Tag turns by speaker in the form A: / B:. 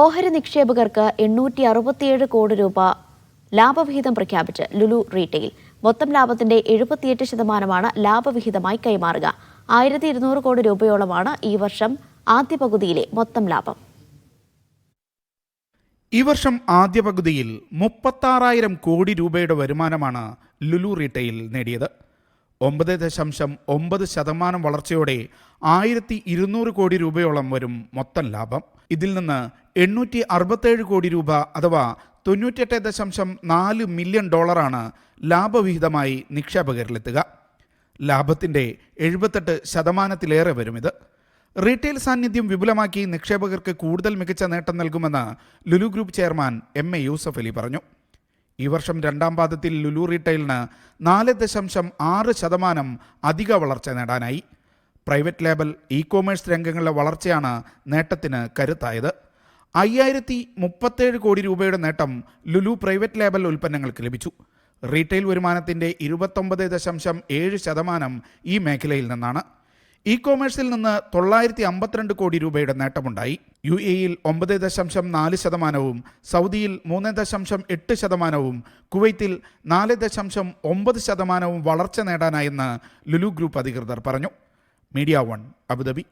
A: ഓഹരി നിക്ഷേപകർക്ക് എണ്ണൂറ്റി അറുപത്തിയേഴ് കോടി രൂപ ലാഭവിഹിതം പ്രഖ്യാപിച്ച് ലുലു റീറ്റെയിൽ. മൊത്തം ലാഭത്തിന്റെ എഴുപത്തിയെട്ട് ശതമാനമാണ് ലാഭവിഹിതമായി കൈമാറുക. ആയിരത്തി ഇരുന്നൂറ് കോടി രൂപയോളമാണ് ഈ വർഷം ആദ്യ പകുതിയിലെ മൊത്തം ലാഭം.
B: ഈ വർഷം ആദ്യ പകുതിയിൽ മുപ്പത്താറായിരം കോടി രൂപയുടെ വരുമാനമാണ് ലുലു റീറ്റെയിൽ നേടിയത്. ഒമ്പത് ദശാംശം ഒമ്പത് ശതമാനം വളർച്ചയോടെ ആയിരത്തി ഇരുന്നൂറ് കോടി രൂപയോളം വരും മൊത്തം ലാഭം. ഇതിൽ നിന്ന് എണ്ണൂറ്റി അറുപത്തേഴ് കോടി രൂപ അഥവാ തൊണ്ണൂറ്റിയെട്ട് ദശാംശം നാല് മില്യൺ ഡോളറാണ് ലാഭവിഹിതമായി നിക്ഷേപകരിലെത്തുക. ലാഭത്തിന്റെ എഴുപത്തെട്ട് ശതമാനത്തിലേറെ വരും ഇത് റീറ്റെയിൽ സാന്നിധ്യം വിപുലമാക്കി നിക്ഷേപകർക്ക് കൂടുതൽ മികച്ച നേട്ടം നൽകുമെന്ന് Lulu group chairman M A Yusuff Ali പറഞ്ഞു. ഈ വർഷം രണ്ടാം പാദത്തിൽ ലുലു റീറ്റെയിലിന് നാല് ദശാംശം ആറ് ശതമാനം അധിക വളർച്ച നേടാനായി. പ്രൈവറ്റ് ലേബൽ ഇ കോമേഴ്സ് രംഗങ്ങളിലെ വളർച്ചയാണ് നേട്ടത്തിന് കരുത്തായത്. അയ്യായിരത്തി മുപ്പത്തേഴ് കോടി രൂപയുടെ നേട്ടം ലുലു പ്രൈവറ്റ് ലേബൽ ഉൽപ്പന്നങ്ങൾക്ക് ലഭിച്ചു. റീറ്റെയിൽ വരുമാനത്തിന്റെ ഇരുപത്തൊമ്പത് ദശാംശം ഏഴ് ശതമാനം ഈ മേഖലയിൽ നിന്നാണ്. ഇ കോമേഴ്സിൽ നിന്ന് തൊള്ളായിരത്തി അമ്പത്തിരണ്ട് കോടി രൂപയുടെ നേട്ടമുണ്ടായി. യു എയിൽ ഒമ്പത് ദശാംശം നാല് ശതമാനവും സൗദിയിൽ മൂന്ന് ദശാംശം എട്ട് ശതമാനവും കുവൈത്തിൽ നാല് ദശാംശം ഒമ്പത് ശതമാനവും വളർച്ച നേടാനായെന്ന് ലുലു ഗ്രൂപ്പ് അധികൃതർ പറഞ്ഞു. Media one Abu Dhabi.